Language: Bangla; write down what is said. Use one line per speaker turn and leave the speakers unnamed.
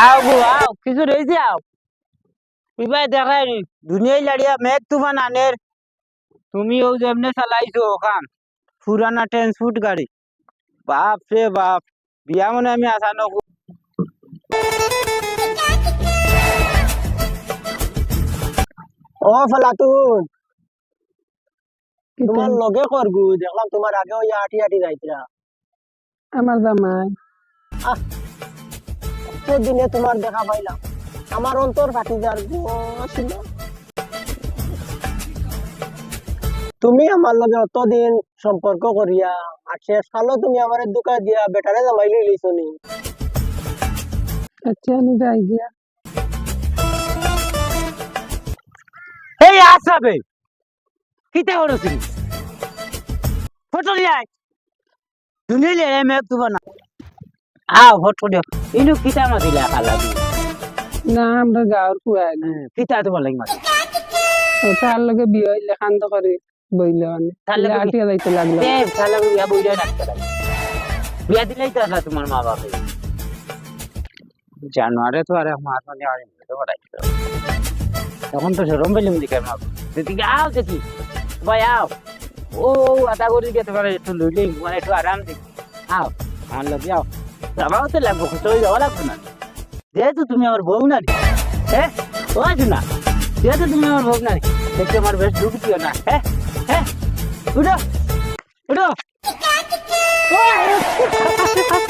আও গো আও কিছু রয়েছে আও। ইবাই দেখাই দুনিয়ায় লাড়িয়া মেঘ তুফান আনের। তুমি ও যেমনে চালাইছো ওখান পুরানা ট্রান্সপোর্ট গাড়ি। বাপ রে বাপ বিয়া মনে আমি আসা নকু
ও ফলাতুন তোমার লগে করগু দেখলাম তোমার আগে ওই আটি আটি যাইতরা
আমার জামাই।
দিনে তোমার দেখা পাইলাম। আমার অন্তর ফাটি যার ছিল তুমি আমার লগে অতদিন সম্পর্ক করিয়া আর শেষ কালো তুমি আমার দোকান দিয়া বেটারে জামাই লইলিছ নি?
আচ্ছা আমি যাই গিয়া।
এই আসাবে কিতা করছিস ফটো নিয়ে আয় দুনিয়ায় লে মেঘ তুফান আও ফটো দিও ইনু কিতা মাতিলা খালা
না আমরা গাঁৱৰ খুৱাই না
কিতা তোমার লাগি মাতি
তাৰ লগে বিয়া হইলে কান্দ কৰি বইলে মানে।
লগে
আটিয়া যাইতে লাগল।
বিয়া বইরা রাখতে বিয়া দিলেই তো আসা তোমার মা বাপে জানুয়ারে তো আরে আমার মানে আর তো বড়াই তখন তো সরম পেলাম দিকে মা দেখি আও দেখি ভাই আও। ও আটা করে যেতে পারে একটু লইলে মানে একটু আরাম দিক আও আমার লোক যাও যাবাও তো লাগবো হয়ে যাওয়া লাগবে না। যেহেতু তুমি আমার বউ না হ্যাঁ? ও আছো না? যেহেতু তুমি আমার বউ না দেখতে আমার বেশ ঢুকতিও না হ্যাঁ? হ্যাঁ? উঠো উঠো।